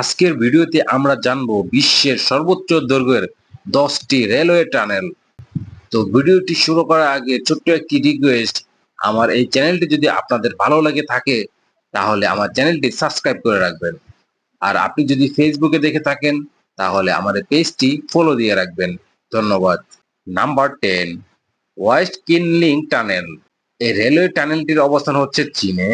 আজকের ভিডিওতে আমরা জানব বিশ্বের সর্বোচ্চ দৈর্ঘ্যের দশটি রেলওয়ে টানেল। তো ভিডিওটি শুরু করার আগে ছোট্ট একটি রিকোয়েস্ট আমার এই চ্যানেলটি যদি আপনাদের ভালো লাগে থাকে, তাহলে আমার চ্যানেলটি সাবস্ক্রাইব করে রাখবেন। আর আপনি যদি ফেসবুকে দেখে থাকেন, তাহলে আমার এই পেজটি ফলো দিয়ে রাখবেন। ধন্যবাদ। Number ten west Qinling tunnel এই রেলওয়ে টানেলটির অবস্থান হচ্ছে চীনে।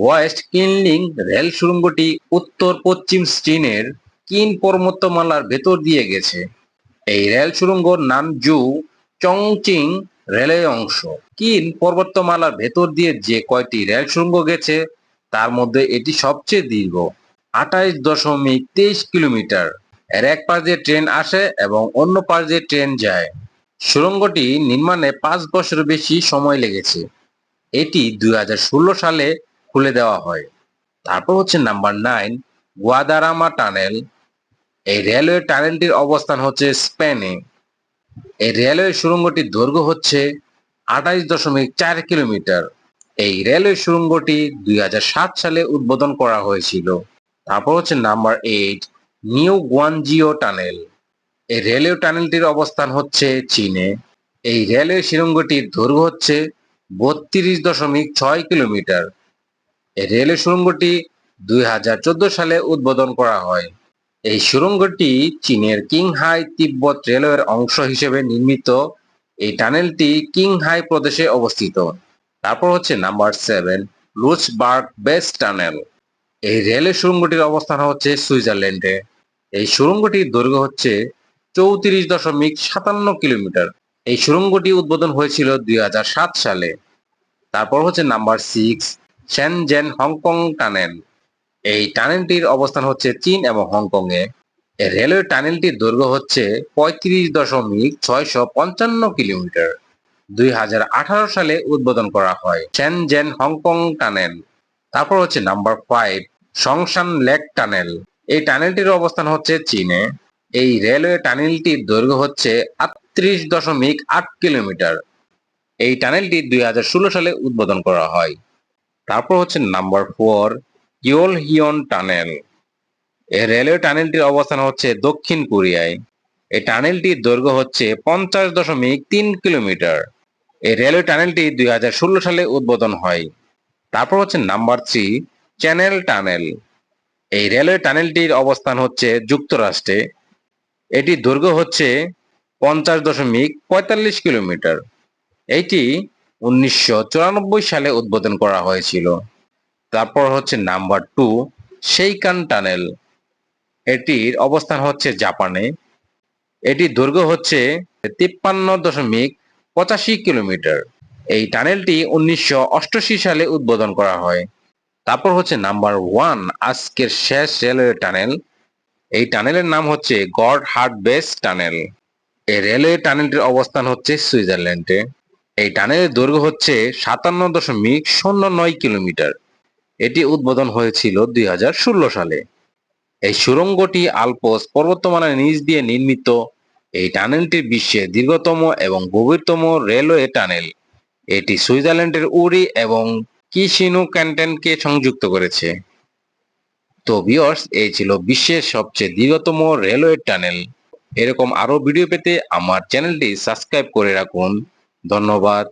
ওয়েস্ট কিনলিং রেল সুড়ঙ্গটি উত্তর পশ্চিম চীনের কিন পর্বতমালার ভেতর দিয়ে গেছে। এই রেল সুড়ঙ্গর নাম জু চংচিং রেলওয়ে অংশ। কিন পর্বতমালার ভেতর দিয়ে যে কয়টি রেল সুড়ঙ্গ গেছে, তার মধ্যে এটি সবচেয়ে দীর্ঘ, আঠাইশ দশমিক তেইশ কিলোমিটার। এর এক পাশ দিয়ে ট্রেন আসে এবং অন্য পাশ দিয়ে ট্রেন যায়। সুড়ঙ্গটি নির্মাণে পাঁচ বছরের বেশি সময় লেগেছে। এটি দুই হাজার ষোলো সালে খুলে দেওয়া হয়। তারপর হচ্ছে নাম্বার নাইন গুয়াদারামা টানেল এই রেলওয়ে টানেলটির অবস্থান হচ্ছে স্পেনে এই রেলওয়ে সুড়ঙ্গটির দৈর্ঘ্য হচ্ছে আঠাইশ দশমিক চার কিলোমিটার। এই রেলওয়ে সুড়ঙ্গটি দুই সাত সালে উদ্বোধন করা হয়েছিল। তারপর হচ্ছে number eight new Guanjiao tunnel এই রেলওয়ে টানেলটির অবস্থান হচ্ছে চীনে। এই রেলওয়ে সুড়ঙ্গটির দৈর্ঘ্য হচ্ছে বত্রিশ দশমিক ছয় কিলোমিটার। এই রেলওয়ে সুড়ঙ্গটি দুই সালে উদ্বোধন করা হয়। এই সুড়ঙ্গটি চীনের কিংহাই তিব্বত রেলওয়ের অংশ হিসেবে নির্মিত। এই টানেলটি কিংহাই প্রদেশে অবস্থিত। তারপর হচ্ছে number seven Lotschberg base tunnel. এই রেলওয়ে সুড়ঙ্গটির অবস্থান হচ্ছে সুইজারল্যান্ডে। এই সুড়ঙ্গটির দৈর্ঘ্য হচ্ছে চৌত্রিশ দশমিক সাতান্ন কিলোমিটার। এই সুড়ঙ্গটি উদ্বোধন হয়েছিল দুই হাজার সাত সালে। তারপর হচ্ছে number six Shenzhen Hong Kong tunnel. এই টানেলটির অবস্থান হচ্ছে চীন এবং হংকং এ রেলওয়ে টানেলটির দৈর্ঘ্য হচ্ছে পঁয়ত্রিশ দশমিক ছয়শো পঞ্চান্ন কিলোমিটার। দুই হাজার আঠারো সালে উদ্বোধন করা হয় শ্যানজেন হংকং টানেল। তারপর হচ্ছে number five Songshan lake tunnel. এই টানেলটির অবস্থান হচ্ছে চীনে। এই রেলওয়ে টানেলটির দৈর্ঘ্য হচ্ছে আটত্রিশ দশমিক আট কিলোমিটার। এই টানেলটি দুই হাজার ষোলো সালে উদ্বোধন করা হয়। তারপর হচ্ছে number four Yulhyeon tunnel. এই রেলওয়ে টানেলটির অবস্থান হচ্ছে দক্ষিণ কোরিয়ায়। এই টানেলটির দৈর্ঘ্য হচ্ছে পঞ্চাশ দশমিক তিন কিলোমিটার। এই রেলওয়ে টানেলটি দুই হাজার ষোলো সালে উদ্বোধন হয়। তারপর হচ্ছে নাম্বার থ্রি, চ্যানেল টানেল। এই রেলওয়ে টানেলটির অবস্থান হচ্ছে যুক্তরাষ্ট্রে। এটি দৈর্ঘ্য হচ্ছে পঞ্চাশ দশমিক পঁয়তাল্লিশ কিলোমিটার। এইটি উনিশশো চুরানব্বই সালে উদ্বোধন করা হয়েছিল। তারপর হচ্ছে নাম্বার টু, সেইকান টানেল। এটির অবস্থান হচ্ছে জাপানে। এটি দৈর্ঘ্য হচ্ছে তিপ্পান্ন দশমিক পঁচাশি কিলোমিটার। এই টানেলটি উনিশশো সালে উদ্বোধন করা হয়। তারপর হচ্ছে নাম্বার ওয়ান, আজকের শেষ রেলওয়ে টানেল। এই টানেলের নাম হচ্ছে গড হার্ট বেস টানেল। এই রেলওয়ে টানেলটির অবস্থান হচ্ছে সুইজারল্যান্ডে। এই টানেলের দৈর্ঘ্য হচ্ছে সাতান্ন দশমিক শূন্য নয় কিলোমিটার। এটি উদ্বোধন হয়েছিল দুই হাজার ষোলো সালে। এই সুড়ঙ্গটি আলপস পর্বতমালার নিচ দিয়ে নির্মিত। এই টানেলটি বিশ্বের দীর্ঘতম এবং গভীরতম রেলওয়ে টানেল। এটি সুইজারল্যান্ডের উরি এবং কিশিনু ক্যান্টেনকে সংযুক্ত করেছে। তো বিয়র্স এই ছিল বিশ্বের সবচেয়ে দীর্ঘতম রেলওয়ে টানেল। এরকম আরও ভিডিও পেতে আমার চ্যানেলটি সাবস্ক্রাইব করে রাখুন। ধন্যবাদ।